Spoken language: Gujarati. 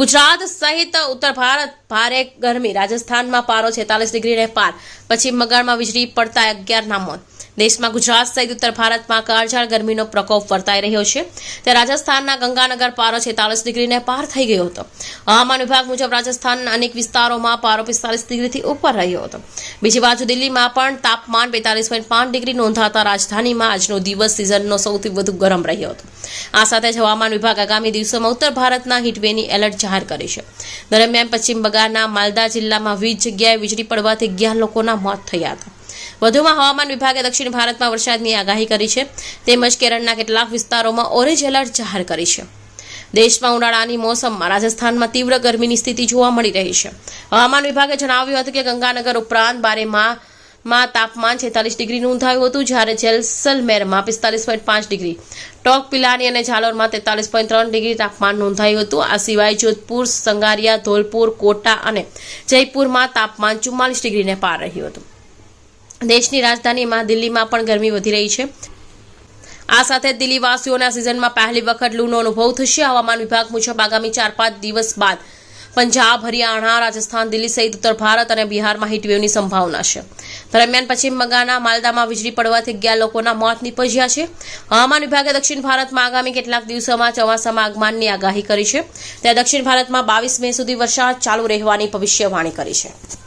ગુજરાત સહિત ઉત્તર ભારત ભારે ગરમી. રાજસ્થાનમાં પારો છેતાલીસ ડિગ્રીને પાર. પશ્ચિમ બંગાળમાં વીજળી પડતા અગિયારના મોત. દેશમાં ગુજરાત સહિત ઉત્તર ભારતમાં કાળઝાળ ગરમીનો પ્રકોપ વર્તાઈ રહ્યો છે. ત્યારે રાજસ્થાનના ગંગાનગર પારો છેતાલીસ ડિગ્રીને પાર થઈ ગયો હતો. હવામાન વિભાગ મુજબ રાજસ્થાનના અનેક વિસ્તારોમાં પારો પિસ્તાલીસ ડિગ્રીથી ઉપર રહ્યો હતો. બીજી બાજુ દિલ્હીમાં પણ તાપમાન બેતાલીસ પોઈન્ટ પાંચ ડિગ્રી નોંધાતા રાજધાનીમાં આજનો દિવસ સિઝનનો સૌથી વધુ ગરમ રહ્યો હતો. આ સાથે જ હવામાન વિભાગ આગામી દિવસોમાં ઉત્તર ભારતના હીટવેની એલર્ટ જાહેર કરી છે. દરમિયાન પશ્ચિમ બંગાળના માલદા જિલ્લામાં વીજ જગ્યાએ વીજળી પડવાથી અગિયાર લોકોના મોત થયા હતા. વધુમાં હવામાન વિભાગે દક્ષિણ ભારતમાં વરસાદની આગાહી કરી છે. તેમજ કેરળના કેટલાક વિસ્તારોમાં ઓરેન્જ એલર્ટ જાહેર કરી છે. દેશમાં ઉનાળાની મોસમમાં રાજસ્થાનમાં તીવ્ર ગરમીની સ્થિતિ જોવા મળી રહી છે. હવામાન વિભાગે જણાવ્યું હતું કે ગંગાનગર ઉપરાંત બારેમાં માં તાપમાન છેતાલીસ ડિગ્રી નોંધાયું હતું, જ્યારે જેલસલમેરમાં પિસ્તાલીસ પોઈન્ટ પાંચ ડિગ્રી, ટોક પિલાની અને ઝાલોરમાં તેતાલીસ પોઈન્ટ ત્રણ ડિગ્રી તાપમાન નોંધાયું હતું. આ સિવાય જોધપુર, સંગારિયા, ધોલપુર, કોટા અને જયપુરમાં તાપમાન ચુમ્માલીસ ડિગ્રીને પાર રહ્યું હતું. દેશની રાજધાનીમાં દિલ્હીમાં પણ ગરમી વધી રહી છે. આ સાથે દિલ્હીવાસીઓના સિઝનમાં પહેલી વખત લૂનો અનુભવ થશે. હવામાન વિભાગ મુજબ આગામી ચાર પાંચ દિવસ બાદ પંજાબ, હરિયાણા, રાજસ્થાન, દિલ્હી સહિત ઉત્તર ભારત અને બિહારમાં હીટવેવની સંભાવના છે. દરમિયાન પશ્ચિમ બંગાળના માલદામાં વીજળી પડવાથી અગિયાર લોકોના મોત નીપજ્યા છે. હવામાન વિભાગે દક્ષિણ ભારતમાં આગામી કેટલાક દિવસોમાં ચોમાસામાં આગમનની આગાહી કરી છે. ત્યારે દક્ષિણ ભારતમાં બાવીસ મે સુધી વરસાદ ચાલુ રહેવાની ભવિષ્યવાણી કરી છે.